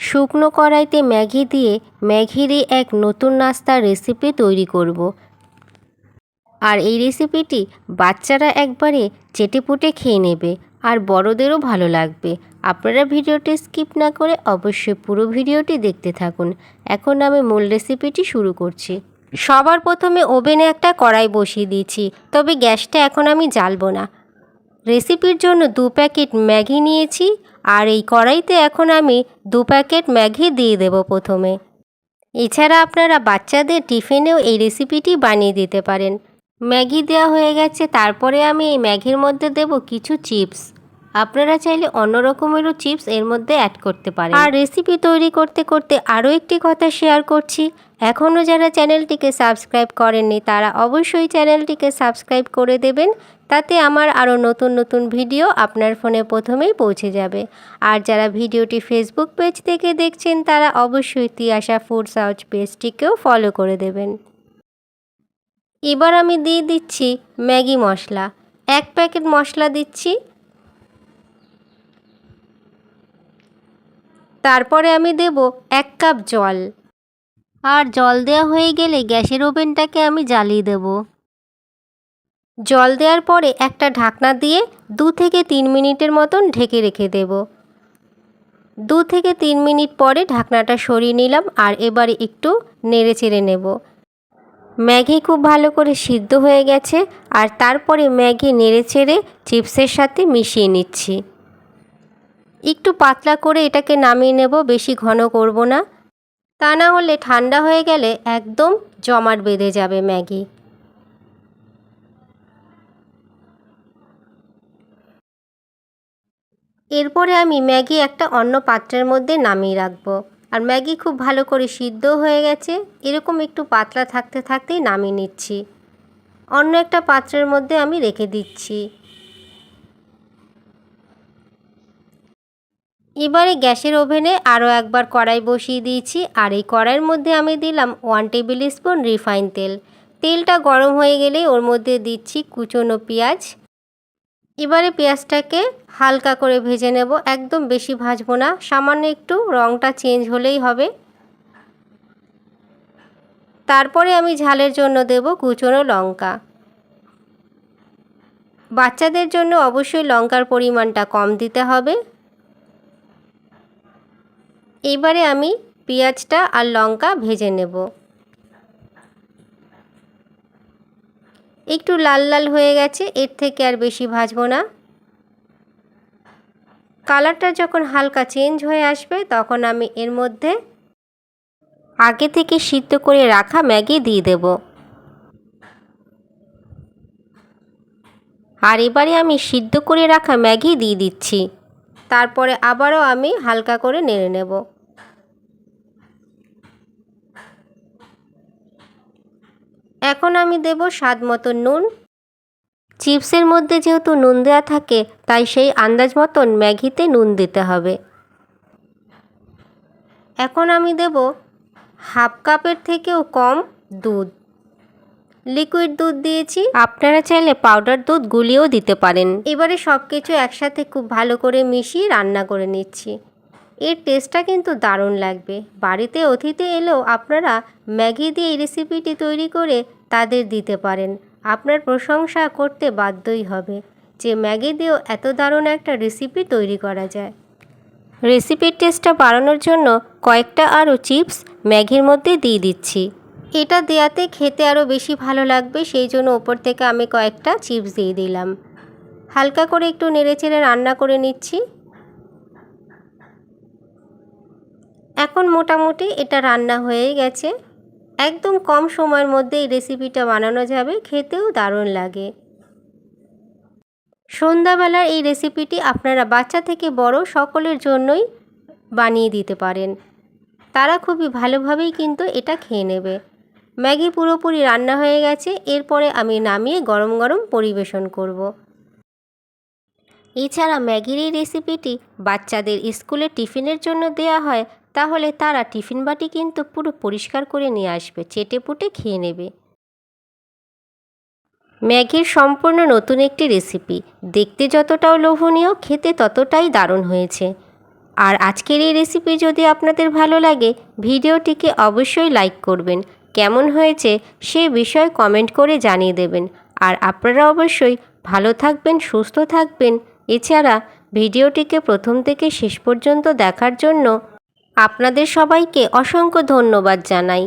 শুকনো কড়াইতে ম্যাগি দিয়ে ম্যাগিরই এক নতুন নাস্তার রেসিপি তৈরি করব। আর এই রেসিপিটি বাচ্চারা একবারে চেটেপুটে খেয়ে নেবে আর বড়দেরও ভালো লাগবে। আপনারা ভিডিওটি স্কিপ না করে অবশ্যই পুরো ভিডিওটি দেখতে থাকুন। এখন আমি মূল রেসিপিটি শুরু করছি। সবার প্রথমে ওভেনে একটা কড়াই বসিয়ে দিয়েছি, তবে গ্যাসটা এখন আমি জ্বালবো না। রেসিপির জন্য দু প্যাকেট ম্যাগি নিয়েছি আর এই কড়াইতে এখন আমি দু প্যাকেট ম্যাগি দিয়ে দেব প্রথমে। এছাড়া আপনারা বাচ্চাদের টিফিনেও এই রেসিপিটি বানিয়ে দিতে পারেন। ম্যাগি দেওয়া হয়ে গেছে, তারপরে আমি এই ম্যাগির মধ্যে দেব কিছু চিপস। আপনারা চাইলে অন্য রকমেরও চিপস এর মধ্যে অ্যাড করতে পারেন। আর রেসিপি তৈরি করতে করতে আরও একটি কথা শেয়ার করছি। এখনও যারা চ্যানেলটিকে সাবস্ক্রাইব করেননি, তারা অবশ্যই চ্যানেলটিকে সাবস্ক্রাইব করে দেবেন। তাতে আমার আরও নতুন নতুন ভিডিও আপনার ফোনে প্রথমেই পৌঁছে যাবে। আর যারা ভিডিওটি ফেসবুক পেজ থেকে দেখছেন, তারা অবশ্যই তিয়াশা ফুড সাউচ পেজটিকেও ফলো করে দেবেন। এবার আমি দিয়ে দিচ্ছি ম্যাগি মশলা। এক প্যাকেট মশলা দিচ্ছি। তারপরে আমি দেব এক কাপ জল। আর জল দেওয়া হয়ে গেলে গ্যাসের ওভেনটাকে আমি জ্বালিয়ে দেব। জল দেওয়ার পরে একটা ঢাকনা দিয়ে দু থেকে তিন মিনিটের মতন ঢেকে রেখে দেব। দু থেকে তিন মিনিট পরে ঢাকনাটা সরিয়ে নিলাম আর এবারে একটু নেড়ে চেড়ে নেব। ম্যাগি খুব ভালো করে সিদ্ধ হয়ে গেছে আর তারপরে ম্যাগি নেড়ে চেড়ে চিপসের সাথে মিশিয়ে নিচ্ছি। একটু পাতলা করে এটাকে নামিয়ে নেব, বেশি ঘন করব না। তা না হলে ঠান্ডা হয়ে গেলে একদম জমাট বেঁধে যাবে ম্যাগি। এরপরে আমি ম্যাগি একটা অন্য পাত্রের মধ্যে নামিয়ে রাখব। আর ম্যাগি খুব ভালো করে সিদ্ধ হয়ে গেছে, এরকম একটু পাতলা থাকতে থাকতেই নামিয়ে নিচ্ছি। অন্য একটা পাত্রের মধ্যে আমি রেখে দিচ্ছি। এবারে গ্যাসের ওভেনে আরও একবার কড়াই বসিয়ে দিয়েছি, আর এই কড়াইয়ের মধ্যে আমি দিলাম ওয়ান টেবিল স্পুন রিফাইন তেল। তেলটা গরম হয়ে গেলেই ওর মধ্যে দিচ্ছি কুচনো পেঁয়াজ। এবারে পেঁয়াজটাকে হালকা করে ভেজে নেব, একদম বেশি ভাজবো না, সামান্য একটু রঙটা চেঞ্জ হলেই হবে। তারপরে আমি ঝালের জন্য দেব কুচনো লঙ্কা। বাচ্চাদের জন্য অবশ্যই লঙ্কার পরিমাণটা কম দিতে হবে। এবারে আমি পেঁয়াজটা আর লঙ্কা ভেজে নেব। একটু লাল লাল হয়ে গেছে, এর থেকে আর বেশি ভাজবো না। কালারটা যখন হালকা চেঞ্জ হয়ে আসবে, তখন আমি এর মধ্যে আগে থেকে সিদ্ধ করে রাখা ম্যাগি দিয়ে দেব। আর এবারে আমি সিদ্ধ করে রাখা ম্যাগি দিয়ে দিচ্ছি। তারপরে আবারও আমি হালকা করে নেড়ে নেব। এখন আমি দেব স্বাদ মতো নুন। চিপসের মধ্যে যেহেতু নুন দেওয়া থাকে, তাই সেই আন্দাজ মতন ম্যাগিতে নুন দিতে হবে। এখন আমি দেব হাফ কাপের থেকেও কম দুধ। লিকুইড দুধ দিয়েছি। আপনারা চাইলে পাউডার দুধ গুলিয়েও দিতে পারেন। এবারে সব কিছু একসাথে খুব ভালো করে মিশিয়ে রান্না করে নিচ্ছি। এর টেস্টটা কিন্তু দারুণ লাগবে। বাড়িতে অতিথি এলেও আপনারা ম্যাগি দিয়ে এই রেসিপিটি তৈরি করে তাদের দিতে পারেন। আপনার প্রশংসা করতে বাধ্যই হবে যে ম্যাগি দিয়েও এত দারুণ একটা রেসিপি তৈরি করা যায়। রেসিপির টেস্টটা বাড়ানোর জন্য কয়েকটা আরও চিপস ম্যাগির মধ্যে দিয়ে দিচ্ছি। এটা দেয়াতে খেতে আরও বেশি ভালো লাগবে, সেই জন্য ওপর থেকে আমি কয়েকটা চিপস দিয়ে দিলাম। হালকা করে একটু নেড়েচেড়ে রান্না করে নিচ্ছি। এখন মোটামুটি এটা রান্না হয়ে গেছে। একদম কম সময়ের মধ্যে এই রেসিপিটা বানানো যাবে, খেতেও দারুণ লাগে। সন্ধ্যাবেলার এই রেসিপিটি আপনারা বাচ্চা থেকে বড় সকলের জন্যই বানিয়ে দিতে পারেন। তারা খুবই ভালোভাবেই কিন্তু এটা খেয়ে নেবে। ম্যাগি পুরোপুরি রান্না হয়ে গেছে, এরপরে আমি নামিয়ে গরম গরম পরিবেশন করব। এছাড়া ম্যাগির এই রেসিপিটি বাচ্চাদের স্কুলে টিফিনের জন্য দেয়া হয়, তাহলে তারা টিফিন বাটি কিন্তু পুরো পরিষ্কার করে নিয়ে আসবে, চেটে পুটে খেয়ে নেবে ম্যাগির সম্পূর্ণ নতুন একটি রেসিপি, দেখতে যতটাও লোভনীয়, খেতে ততটাই দারুণ হয়েছে আর আজকের এই রেসিপি যদি আপনাদের ভালো লাগে, ভিডিওটিকে অবশ্যই লাইক করবেন কেমন হয়েছে সে বিষয়ে কমেন্ট করে জানিয়ে দেবেন। আর আপনারা অবশ্যই ভালো থাকবেন, সুস্থ থাকবেন। এছাড়া ভিডিওটিকে প্রথম থেকে শেষ পর্যন্ত দেখার জন্য আপনাদের সবাইকে অসংখ্য ধন্যবাদ জানাই।